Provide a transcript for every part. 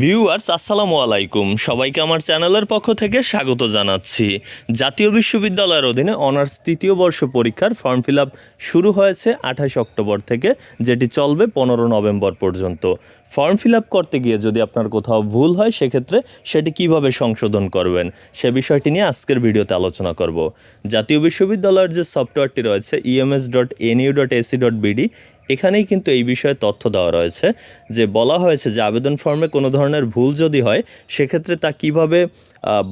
Viewers, আসসালামু আলাইকুম। সবাইকে আমার চ্যানেলের পক্ষ থেকে স্বাগত জানাচ্ছি। জাতীয় বিশ্ববিদ্যালয়ের অধীনে অনার্স তৃতীয় বর্ষ পরীক্ষার ফর্ম ফিল শুরু হয়েছে আঠাশ অক্টোবর থেকে, যেটি চলবে পনেরো নভেম্বর পর্যন্ত। ফর্ম ফিল করতে গিয়ে যদি আপনার কোথাও ভুল হয়, সেক্ষেত্রে সেটি কীভাবে সংশোধন করবেন, সে বিষয়টি নিয়ে আজকের ভিডিওতে আলোচনা করব। জাতীয় বিশ্ববিদ্যালয়ের যে সফটওয়্যারটি রয়েছে EMS dot NU dot AC dot BD এখানেই কিন্তু এই বিষয়ে তথ্য দেওয়া রয়েছে যে বলা হয়েছে যে আবেদন ফর্মে কোনো ধরনের ভুল যদি হয়, সেক্ষেত্রে তা কীভাবে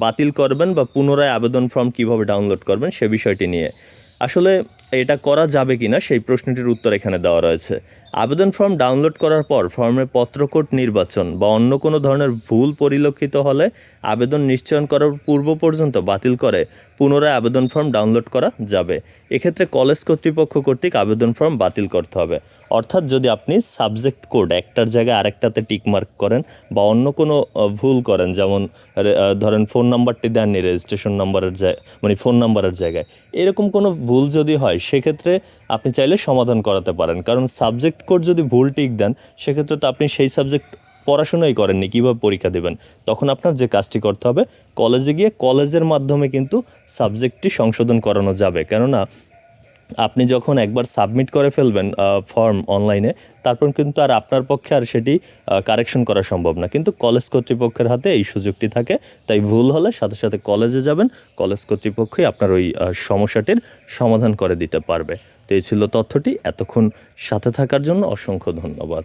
বাতিল করবেন বা পুনরায় আবেদন ফর্ম কীভাবে ডাউনলোড করবেন সে বিষয়টি নিয়ে। আসলে এটা করা যাবে কিনা সেই প্রশ্নটির উত্তর এখানে দেওয়া রয়েছে। আবেদন ফর্ম ডাউনলোড করার পর ফর্মে পত্রকোট নির্বাচন বা অন্য কোনো ধরনের ভুল পরিলক্ষিত হলে আবেদন নিশ্চয়ন করার পূর্ব পর্যন্ত বাতিল করে, পুনরায় আবেদন ফর্ম ডাউনলোড করা যাবে। এক্ষেত্রে কলেজ কর্তৃপক্ষ কর্তৃক আবেদন ফর্ম বাতিল করতে হবে। অর্থাৎ যদি আপনি সাবজেক্ট কোড একটার জায়গায় আরেকটাতে টিকমার্ক করেন বা অন্য কোনো ভুল করেন, যেমন ধরেন ফোন নাম্বারটি দেননি, রেজিস্ট্রেশন নাম্বারের জায়গায় মানে ফোন নাম্বারের জায়গায়। এরকম কোনো ভুল যদি হয়, সেক্ষেত্রে আপনি চাইলে সমাধান করাতে পারেন। কারণ সাবজেক্ট কোড যদি ভুল টিক দেন, সেক্ষেত্রে তো আপনি সেই সাবজেক্ট পড়াশোনাই করেননি, কীভাবে পরীক্ষা দেবেন? তখন আপনার যে কাজটি করতে হবে কলেজে গিয়ে কলেজের মাধ্যমে কিন্তু সাবজেক্টটি সংশোধন করানো যাবে। কেননা আপনি যখন একবার সাবমিট করে ফেলবেন ফর্ম অনলাইনে তারপর কিন্তু আর আপনার পক্ষে আর সেটি কারেকশন করা সম্ভব না। কিন্তু কলেজ কর্তৃপক্ষের হাতে এই সুযোগটি থাকে, তাই ভুল হলে সাথে সাথে কলেজে যাবেন কলেজ কর্তৃপক্ষই আপনার ওই সমস্যাটির সমাধান করে দিতে পারবে। তো এই ছিল তথ্যটি, এতক্ষণ সাথে থাকার জন্য অসংখ্য ধন্যবাদ।